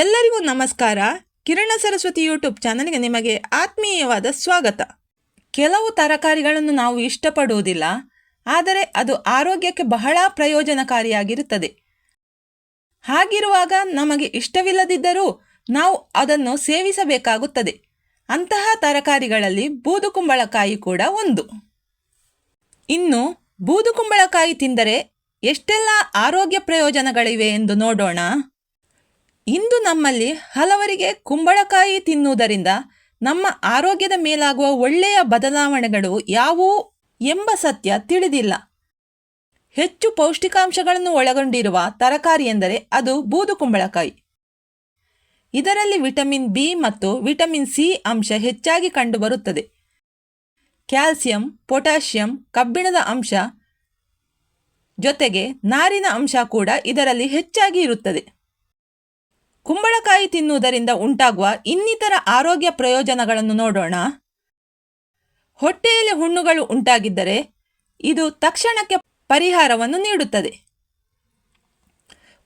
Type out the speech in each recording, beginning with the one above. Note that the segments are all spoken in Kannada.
ಎಲ್ಲರಿಗೂ ನಮಸ್ಕಾರ. ಕಿರಣ ಸರಸ್ವತಿ ಯೂಟ್ಯೂಬ್ ಚಾನಲ್ಗೆ ನಿಮಗೆ ಆತ್ಮೀಯವಾದ ಸ್ವಾಗತ. ಕೆಲವು ತರಕಾರಿಗಳನ್ನು ನಾವು ಇಷ್ಟಪಡುವುದಿಲ್ಲ, ಆದರೆ ಅದು ಆರೋಗ್ಯಕ್ಕೆ ಬಹಳ ಪ್ರಯೋಜನಕಾರಿಯಾಗಿರುತ್ತದೆ. ಹಾಗಿರುವಾಗ ನಮಗೆ ಇಷ್ಟವಿಲ್ಲದಿದ್ದರೂ ನಾವು ಅದನ್ನು ಸೇವಿಸಬೇಕಾಗುತ್ತದೆ. ಅಂತಹ ತರಕಾರಿಗಳಲ್ಲಿ ಬೂದುಕುಂಬಳಕಾಯಿ ಕೂಡ ಒಂದು. ಇನ್ನು ಬೂದುಕುಂಬಳಕಾಯಿ ತಿಂದರೆ ಎಷ್ಟೆಲ್ಲ ಆರೋಗ್ಯ ಪ್ರಯೋಜನಗಳಿವೆ ಎಂದು ನೋಡೋಣ. ಇಂದು ನಮ್ಮಲ್ಲಿ ಹಲವರಿಗೆ ಕುಂಬಳಕಾಯಿ ತಿನ್ನುವುದರಿಂದ ನಮ್ಮ ಆರೋಗ್ಯದ ಮೇಲಾಗುವ ಒಳ್ಳೆಯ ಬದಲಾವಣೆಗಳು ಯಾವುವು ಎಂಬ ಸತ್ಯ ತಿಳಿದಿಲ್ಲ. ಹೆಚ್ಚು ಪೌಷ್ಟಿಕಾಂಶಗಳನ್ನು ಒಳಗೊಂಡಿರುವ ತರಕಾರಿ ಎಂದರೆ ಅದು ಬೂದುಕುಂಬಳಕಾಯಿ ಇದರಲ್ಲಿ ವಿಟಮಿನ್ ಬಿ ಮತ್ತು ವಿಟಮಿನ್ ಸಿ ಅಂಶ ಹೆಚ್ಚಾಗಿ ಕಂಡುಬರುತ್ತದೆ. ಕ್ಯಾಲ್ಸಿಯಂ, ಪೊಟ್ಯಾಷಿಯಂ, ಕಬ್ಬಿಣದ ಅಂಶ ಜೊತೆಗೆ ನಾರಿನ ಅಂಶ ಕೂಡ ಇದರಲ್ಲಿ ಹೆಚ್ಚಾಗಿ ಇರುತ್ತದೆ. ಕುಂಬಳಕಾಯಿ ತಿನ್ನುವುದರಿಂದ ಉಂಟಾಗುವ ಇನ್ನಿತರ ಆರೋಗ್ಯ ಪ್ರಯೋಜನಗಳನ್ನು ನೋಡೋಣ. ಹೊಟ್ಟೆಯಲ್ಲಿ ಹುಣ್ಣುಗಳು ಉಂಟಾಗಿದ್ದರೆ ಇದು ತಕ್ಷಣಕ್ಕೆ ಪರಿಹಾರವನ್ನು ನೀಡುತ್ತದೆ.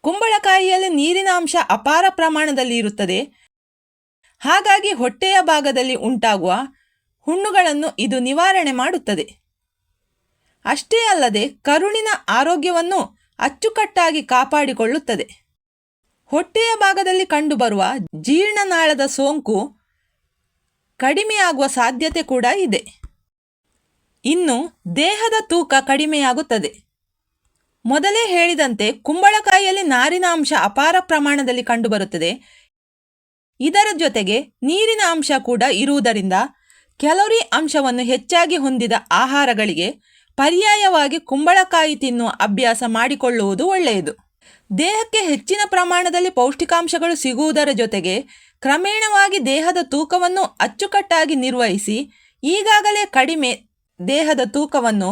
ಕುಂಬಳಕಾಯಿಯಲ್ಲಿ ನೀರಿನ ಅಂಶ ಅಪಾರ ಪ್ರಮಾಣದಲ್ಲಿ ಇರುತ್ತದೆ. ಹಾಗಾಗಿ ಹೊಟ್ಟೆಯ ಭಾಗದಲ್ಲಿ ಉಂಟಾಗುವ ಹುಣ್ಣುಗಳನ್ನು ಇದು ನಿವಾರಣೆ ಮಾಡುತ್ತದೆ. ಅಷ್ಟೇ ಅಲ್ಲದೆ ಕರುಳಿನ ಆರೋಗ್ಯವನ್ನು ಅಚ್ಚುಕಟ್ಟಾಗಿ ಕಾಪಾಡಿಕೊಳ್ಳುತ್ತದೆ. ಹೊಟ್ಟೆಯ ಭಾಗದಲ್ಲಿ ಕಂಡುಬರುವ ಜೀರ್ಣನಾಳದ ಸೋಂಕು ಕಡಿಮೆಯಾಗುವ ಸಾಧ್ಯತೆ ಕೂಡ ಇದೆ. ಇನ್ನು ದೇಹದ ತೂಕ ಕಡಿಮೆಯಾಗುತ್ತದೆ. ಮೊದಲೇ ಹೇಳಿದಂತೆ ಕುಂಬಳಕಾಯಿಯಲ್ಲಿ ನಾರಿನ ಅಂಶ ಅಪಾರ ಪ್ರಮಾಣದಲ್ಲಿ ಕಂಡುಬರುತ್ತದೆ. ಇದರ ಜೊತೆಗೆ ನೀರಿನ ಅಂಶ ಕೂಡ ಇರುವುದರಿಂದ ಕ್ಯಾಲೋರಿ ಅಂಶವನ್ನು ಹೆಚ್ಚಾಗಿ ಹೊಂದಿದ ಆಹಾರಗಳಿಗೆ ಪರ್ಯಾಯವಾಗಿ ಕುಂಬಳಕಾಯಿ ತಿನ್ನುವ ಅಭ್ಯಾಸ ಮಾಡಿಕೊಳ್ಳುವುದು ಒಳ್ಳೆಯದು. ದೇಹಕ್ಕೆ ಹೆಚ್ಚಿನ ಪ್ರಮಾಣದಲ್ಲಿ ಪೌಷ್ಟಿಕಾಂಶಗಳು ಸಿಗುವುದರ ಜೊತೆಗೆ ಕ್ರಮೇಣವಾಗಿ ದೇಹದ ತೂಕವನ್ನು ಅಚ್ಚುಕಟ್ಟಾಗಿ ನಿರ್ವಹಿಸಿ, ಈಗಾಗಲೇ ಕಡಿಮೆ ದೇಹದ ತೂಕವನ್ನು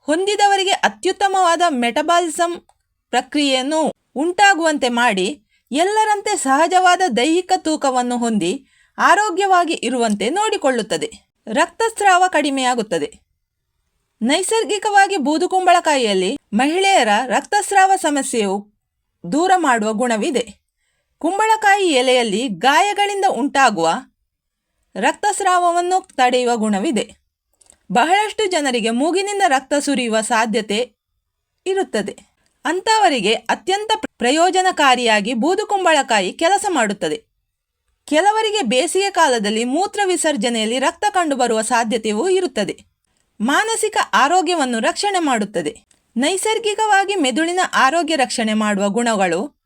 ಹೊಂದಿದವರಿಗೆ ಅತ್ಯುತ್ತಮವಾದ ಮೆಟಬಾಲಿಸಮ್ ಪ್ರಕ್ರಿಯೆಯನ್ನು ಉಂಟಾಗುವಂತೆ ಮಾಡಿ, ಎಲ್ಲರಂತೆ ಸಹಜವಾದ ದೈಹಿಕ ತೂಕವನ್ನು ಹೊಂದಿ ಆರೋಗ್ಯವಾಗಿ ಇರುವಂತೆ ನೋಡಿಕೊಳ್ಳುತ್ತದೆ. ರಕ್ತಸ್ರಾವ ಕಡಿಮೆಯಾಗುತ್ತದೆ. ನೈಸರ್ಗಿಕವಾಗಿ ಬೂದುಕುಂಬಳಕಾಯಿಯಲ್ಲಿ ಮಹಿಳೆಯರ ರಕ್ತಸ್ರಾವ ಸಮಸ್ಯೆಯು ದೂರ ಮಾಡುವ ಗುಣವಿದೆ. ಕುಂಬಳಕಾಯಿ ಎಲೆಯಲ್ಲಿ ಗಾಯಗಳಿಂದ ಉಂಟಾಗುವ ರಕ್ತಸ್ರಾವವನ್ನು ತಡೆಯುವ ಗುಣವಿದೆ. ಬಹಳಷ್ಟು ಜನರಿಗೆ ಮೂಗಿನಿಂದ ರಕ್ತ ಸುರಿಯುವ ಸಾಧ್ಯತೆ ಇರುತ್ತದೆ. ಅಂಥವರಿಗೆ ಅತ್ಯಂತ ಪ್ರಯೋಜನಕಾರಿಯಾಗಿ ಬೂದು ಕುಂಬಳಕಾಯಿ ಕೆಲಸ ಮಾಡುತ್ತದೆ. ಕೆಲವರಿಗೆ ಬೇಸಿಗೆ ಕಾಲದಲ್ಲಿ ಮೂತ್ರ ವಿಸರ್ಜನೆಯಲ್ಲಿ ರಕ್ತ ಕಂಡುಬರುವ ಸಾಧ್ಯತೆಯೂ ಇರುತ್ತದೆ. ಮಾನಸಿಕ ಆರೋಗ್ಯವನ್ನು ರಕ್ಷಣೆ ಮಾಡುತ್ತದೆ. ನೈಸರ್ಗಿಕವಾಗಿ ಮೆದುಳಿನ ಆರೋಗ್ಯ ರಕ್ಷಣೆ ಮಾಡುವ ಗುಣಗಳು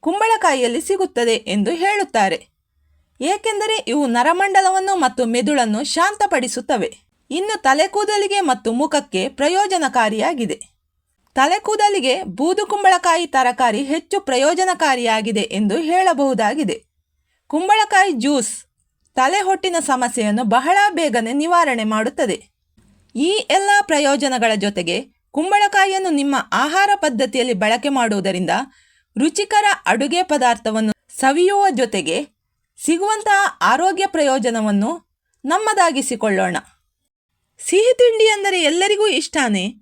ಕುಂಬಳಕಾಯಿಯಲ್ಲಿ ಸಿಗುತ್ತದೆ ಎಂದು ಹೇಳುತ್ತಾರೆ. ಏಕೆಂದರೆ ಇವು ನರಮಂಡಲವನ್ನು ಮತ್ತು ಮೆದುಳನ್ನು ಶಾಂತಪಡಿಸುತ್ತವೆ. ಇನ್ನು ತಲೆಕೂದಲಿಗೆ ಮತ್ತು ಮುಖಕ್ಕೆ ಪ್ರಯೋಜನಕಾರಿಯಾಗಿದೆ. ತಲೆಕೂದಲಿಗೆ ಬೂದುಕುಂಬಳಕಾಯಿ ತರಕಾರಿ ಹೆಚ್ಚು ಪ್ರಯೋಜನಕಾರಿಯಾಗಿದೆ ಎಂದು ಹೇಳಬಹುದಾಗಿದೆ. ಕುಂಬಳಕಾಯಿ ಜ್ಯೂಸ್ ತಲೆ ಹೊಟ್ಟಿನ ಸಮಸ್ಯೆಯನ್ನು ಬಹಳ ಬೇಗನೆ ನಿವಾರಣೆ ಮಾಡುತ್ತದೆ. ಈ ಎಲ್ಲ ಪ್ರಯೋಜನಗಳ ಜೊತೆಗೆ ಕುಂಬಳಕಾಯಿಯನ್ನು ನಿಮ್ಮ ಆಹಾರ ಪದ್ಧತಿಯಲ್ಲಿ ಬಳಕೆ ಮಾಡುವುದರಿಂದ ರುಚಿಕರ ಅಡುಗೆ ಪದಾರ್ಥವನ್ನು ಸವಿಯುವ ಜೊತೆಗೆ ಸಿಗುವಂತಹ ಆರೋಗ್ಯ ಪ್ರಯೋಜನವನ್ನು ನಮ್ಮದಾಗಿಸಿಕೊಳ್ಳೋಣ. ಸಿಹಿ ತಿಂಡಿ ಅಂದರೆ ಎಲ್ಲರಿಗೂ ಇಷ್ಟಾನೇ?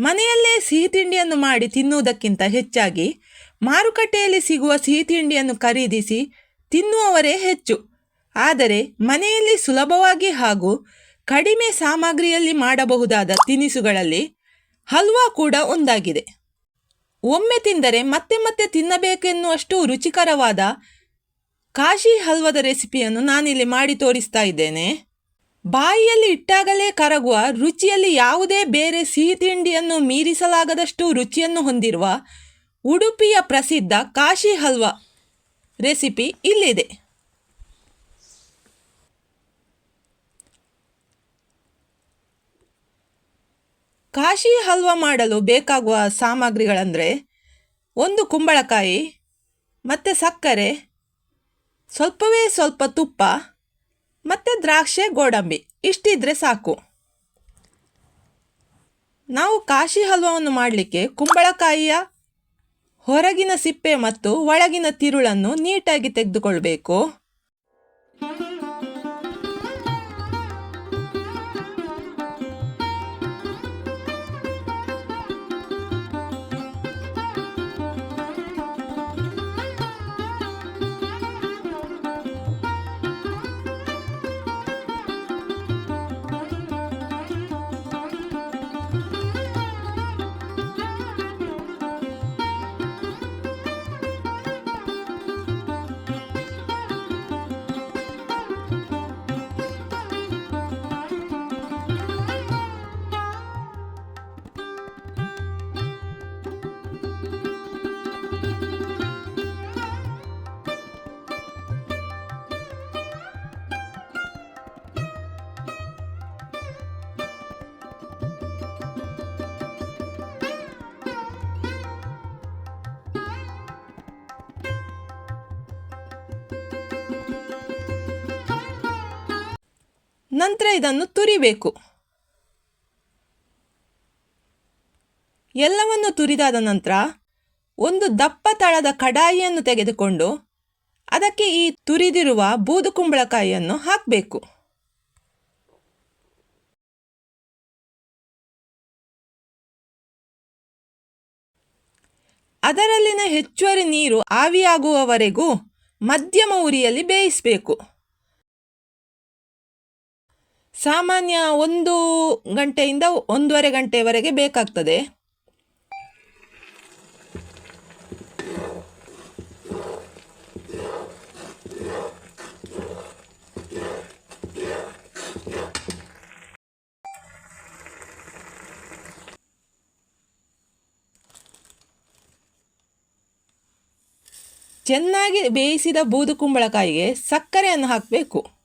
ಮನೆಯಲ್ಲೇ ಸಿಹಿ ತಿಂಡಿಯನ್ನು ಮಾಡಿ ತಿನ್ನುವುದಕ್ಕಿಂತ ಹೆಚ್ಚಾಗಿ ಮಾರುಕಟ್ಟೆಯಲ್ಲಿ ಸಿಗುವ ಸಿಹಿ ತಿಂಡಿಯನ್ನು ಖರೀದಿಸಿ ತಿನ್ನುವವರೇ ಹೆಚ್ಚು. ಆದರೆ ಮನೆಯಲ್ಲಿ ಸುಲಭವಾಗಿ ಹಾಗೂ ಕಡಿಮೆ ಸಾಮಗ್ರಿಯಲ್ಲಿ ಮಾಡಬಹುದಾದ ತಿನಿಸುಗಳಲ್ಲಿ ಹಲ್ವಾ ಕೂಡ ಒಂದಾಗಿದೆ. ಒಮ್ಮೆ ತಿಂದರೆ ಮತ್ತೆ ಮತ್ತೆ ತಿನ್ನಬೇಕೆನ್ನುವಷ್ಟು ರುಚಿಕರವಾದ ಕಾಶಿ ಹಲ್ವದ ರೆಸಿಪಿಯನ್ನು ನಾನಿಲ್ಲಿ ಮಾಡಿ ತೋರಿಸ್ತಾ ಇದ್ದೇನೆ. ಬಾಯಿಯಲ್ಲಿ ಇಟ್ಟಾಗಲೇ ಕರಗುವ ರುಚಿಯಲ್ಲಿ ಯಾವುದೇ ಬೇರೆ ಸಿಹಿ ತಿಂಡಿಯನ್ನು ಮೀರಿಸಲಾಗದಷ್ಟು ರುಚಿಯನ್ನು ಹೊಂದಿರುವ ಉಡುಪಿಯ ಪ್ರಸಿದ್ಧ ಕಾಶಿ ಹಲ್ವಾ ರೆಸಿಪಿ ಇಲ್ಲಿದೆ. ಕಾಶಿ ಹಲ್ವ ಮಾಡಲು ಬೇಕಾಗುವ ಸಾಮಗ್ರಿಗಳಂದರೆ ಒಂದು ಕುಂಬಳಕಾಯಿ, ಮತ್ತು ಸಕ್ಕರೆ, ಸ್ವಲ್ಪವೇ ಸ್ವಲ್ಪ ತುಪ್ಪ, ಮತ್ತು ದ್ರಾಕ್ಷೆ, ಗೋಡಂಬಿ. ಇಷ್ಟಿದ್ರೆ ಸಾಕು. ನಾವು ಕಾಶಿ ಹಲ್ವವನ್ನು ಮಾಡಲಿಕ್ಕೆ ಕುಂಬಳಕಾಯಿಯ ಹೊರಗಿನ ಸಿಪ್ಪೆ ಮತ್ತು ಒಳಗಿನ ತಿರುಳನ್ನು ನೀಟಾಗಿ ತೆಗೆದುಕೊಳ್ಬೇಕು. ನಂತರ ಇದನ್ನು ತುರಿಬೇಕು. ಎಲ್ಲವನ್ನು ತುರಿದಾದ ನಂತರ ಒಂದು ದಪ್ಪ ತಳದ ಕಡಾಯಿಯನ್ನು ತೆಗೆದುಕೊಂಡು ಅದಕ್ಕೆ ಈ ತುರಿದಿರುವ ಬೂದು ಕುಂಬಳಕಾಯಿಯನ್ನು ಹಾಕಬೇಕು. ಅದರಲ್ಲಿನ ಹೆಚ್ಚುವರಿ ನೀರು ಆವಿಯಾಗುವವರೆಗೂ ಮಧ್ಯಮ ಉರಿಯಲ್ಲಿ ಬೇಯಿಸಬೇಕು. ಸಾಮಾನ್ಯ ಒಂದು ಗಂಟೆಯಿಂದ ಒಂದೂವರೆ ಗಂಟೆವರೆಗೆ ಬೇಕಾಗ್ತದೆ. ಚೆನ್ನಾಗಿ ಬೇಯಿಸಿದ ಬೂದು ಕುಂಬಳಕಾಯಿಗೆ ಸಕ್ಕರೆಯನ್ನು ಹಾಕಬೇಕು.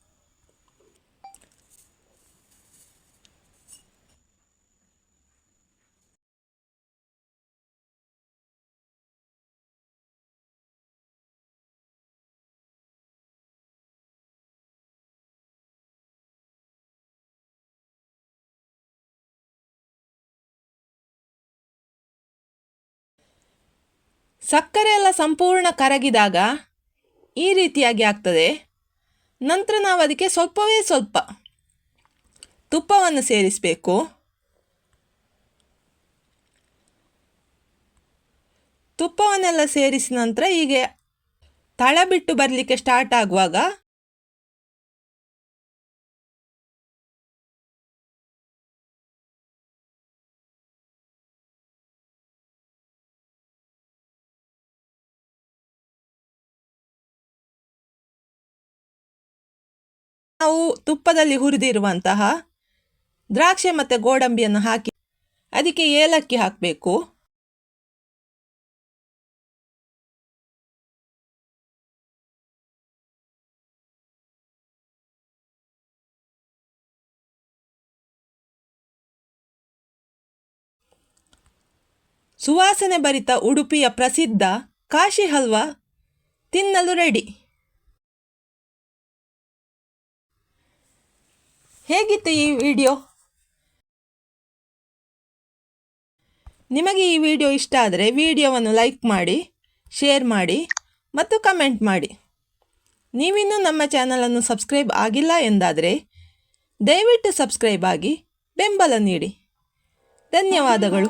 ಸಕ್ಕರೆ ಎಲ್ಲ ಸಂಪೂರ್ಣ ಕರಗಿದಾಗ ಈ ರೀತಿಯಾಗಿ ಆಗ್ತದೆ. ನಂತರ ನಾವು ಅದಕ್ಕೆ ಸ್ವಲ್ಪವೇ ಸ್ವಲ್ಪ ತುಪ್ಪವನ್ನು ಸೇರಿಸಬೇಕು. ತುಪ್ಪವನ್ನೆಲ್ಲ ಸೇರಿಸಿದ ನಂತರ ಹೀಗೆ ತಳ ಬಿಟ್ಟು ಬರಲಿಕ್ಕೆ ಸ್ಟಾರ್ಟ್ ಆಗುವಾಗ ನಾವು ತುಪ್ಪದಲ್ಲಿ ಹುರಿದಿರುವಂತಹ ದ್ರಾಕ್ಷಿ ಮತ್ತು ಗೋಡಂಬಿಯನ್ನು ಹಾಕಿ ಅದಕ್ಕೆ ಏಲಕ್ಕಿ ಹಾಕಬೇಕು. ಸುವಾಸನೆ ಭರಿತ ಉಡುಪಿಯ ಪ್ರಸಿದ್ಧ ಕಾಶಿ ಹಲ್ವಾ ತಿನ್ನಲು ರೆಡಿ. ಹೇಗಿತ್ತು ಈ ವಿಡಿಯೋ? ನಿಮಗೆ ಈ ವಿಡಿಯೋ ಇಷ್ಟ ಆದರೆ ವಿಡಿಯೋವನ್ನು ಲೈಕ್ ಮಾಡಿ, ಶೇರ್ ಮಾಡಿ ಮತ್ತು ಕಮೆಂಟ್ ಮಾಡಿ. ನೀವಿನ್ನೂ ನಮ್ಮ ಚಾನಲನ್ನು ಸಬ್ಸ್ಕ್ರೈಬ್ ಆಗಿಲ್ಲ ಎಂದಾದರೆ ದಯವಿಟ್ಟು ಸಬ್ಸ್ಕ್ರೈಬ್ ಆಗಿ ಬೆಂಬಲ ನೀಡಿ. ಧನ್ಯವಾದಗಳು.